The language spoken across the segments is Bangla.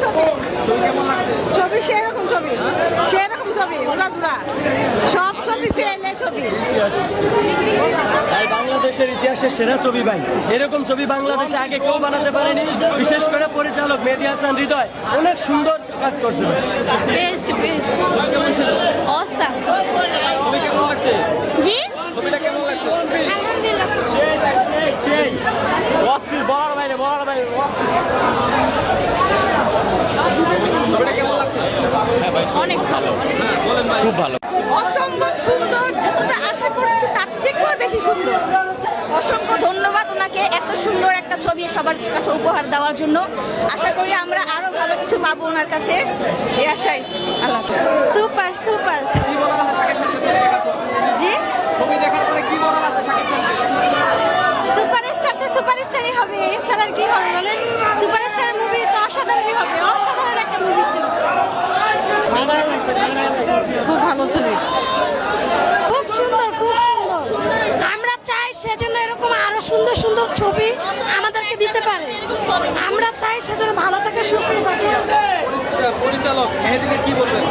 ছবি। ছবি সেরকম ছবি সেরকম ছবি উড়াধুরা সব ছবি ফেলে ছবি। বাংলাদেশের ইতিহাসের সেরা ছবি ভাই। এরকম ছবি বাংলাদেশে আগে কেউ বানাতে পারেনি। বিশেষ করে পরিচালক মেহেদি হাসান হৃদয় অনেক সুন্দর কাজ করছে বেস্ট বেস্ট অসাম জি? আলহামদুলিল্লাহ অস্থির অনেক ভালো। খুব ভালো। অসম্ভব সুন্দর যতটা আশা করছি তার থেকেও বেশি সুন্দর। অসংখ্য ধন্যবাদ ওনাকে এত সুন্দর একটা ছবি সবার কাছে উপহার দেওয়ার জন্য। আশা করি আমরা আরও ভালো কিছু পাবো ওনার কাছে। এই আশায়। আল্লাহ সুপার সুপার। জি? সুপারস্টার তো সুপারস্টারই হবে। এছাড়া কি হবে বলেন? সুপারস্টার মুভি তো অসাধারণই হবে। অসাধারণ একটা মুভি ছিল। খুব ভালো ছবি। খুব সুন্দর খুব সুন্দর। আমরা চাই সেজন্য এরকম আরও সুন্দর সুন্দর ছবি আমাদেরকে দিতে পারে। আমরা চাই সেজন্য ভালো থাকে সুস্থ থাকে। পরিচালক মেহেদিকে কি বলবেন?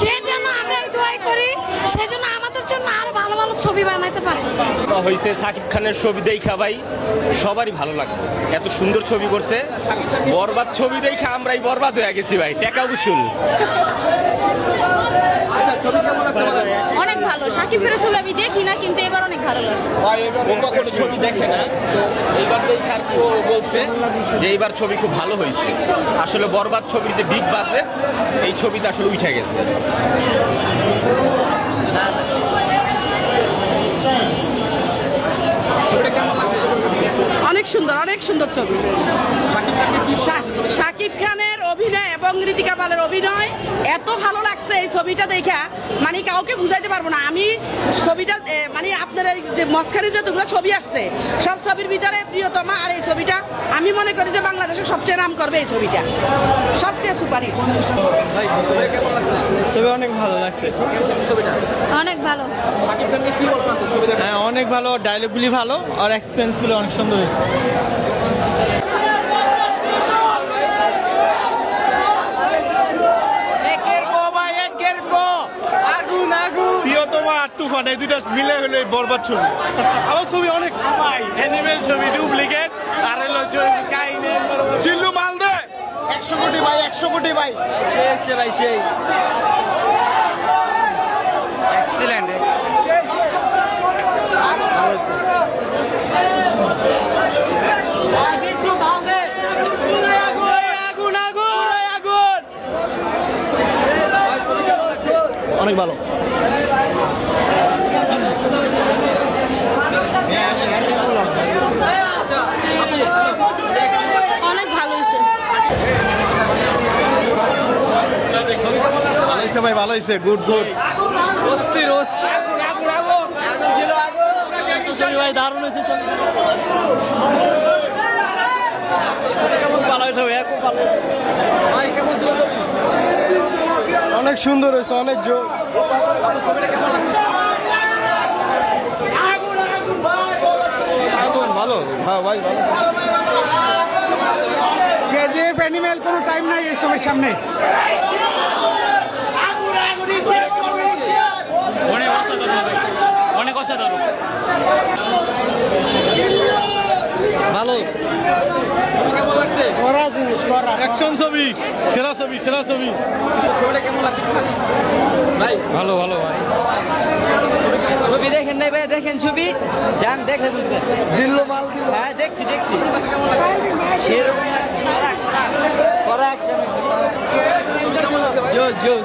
সেজন্য আমরা দোয়াই করি সেজন্য আমাদের জন্য আরও ভালো ছবি বানাইতে পারে? হয়েছে সাকিব খানের ছবি দেখা ভাই সবারই ভালো লাগবে। এত সুন্দর ছবি করছে। বরবাদ ছবি দেখে আমরাই বরবাদ হয়ে গেছি ভাই টেকা উসুল অনেক ভালো। সাকিব খানের ছবি আমি দেখি না কিন্তু এবার অনেক ভালো লাগছে। ও ছবি দেখে না। এইবার দেখে আর কি ও বলছে যে এইবার ছবি খুব ভালো হয়েছে আসলে বরবাদ ছবির যে বিগ বাজেট এই ছবিতে আসলে উঠে গেছে। অনেক সুন্দর অনেক সুন্দর ছবি। সাকিব শাকিব খানের অভিনয় এবং ঋতিকা পালের অভিনয় এত ভালো লাগছে এই ছবিটা দেখা। মানে কাউকে বুঝাইতে পারব না। আমি ছবিটা মানে আপনার যে মস্কারি যতগুলো ছবি আসছে, সব ছবির ভিতরে প্রিয়তমা আর এই ছবিটা মনে করি যে বাংলাদেশের সবচেয়ে নাম করবে এই ছবিটা। সবচেয়ে সুপারহিট ছবি অনেক ভালো লাগছে। অনেক ভালো। হ্যাঁ অনেক ভালো ডায়লগগুলি ভালো আর এক্সপিরিয়েন্সগুলো অনেক সুন্দর হয়েছে। প্রিয়তমা এই দুইটা মিলে হলে বরবাদ ছবি। আমার ছবি অনেক ভাই অ্যানিমেল ছবি ডুপ্লিকেট আর হলো কাহিনী চিল্লু মাল দে। একশো কোটি ভাই একশো কোটি ভাই। সেই। হচ্ছে ভাই সেই এক্সিলেন্ট আগুন। আগুন আগুন। অনেক ভালো অনেক ভালো হয়েছে ভালো হয়েছে ভাই ভালো হয়েছে গুড গুড অস্থির ভাই দারুণ হয়েছে অনেক সুন্দর হয়েছে অনেক জোর। ভালো। হ্যাঁ ভাই ভালো। কেজিএফ অ্যানিমেল কোনো টাইম নাই এই সময়ের সামনে। অনেক অসাধারণ ভালো। কেমন লাগছে অ্যাকশন ছবি সেরা ছবি সেরা ছবি। ছবিটা কেমন লাগছে? ভাই। ভালো ভালো ভাই। ছবি দেখেন নাই ভাই দেখেন ছবি। যান দেখলে বুঝবেন। জিল্লো মাল দিল। হ্যাঁ দেখছি দেখছি। সেরকম লাগছে করা action। জোস জোস।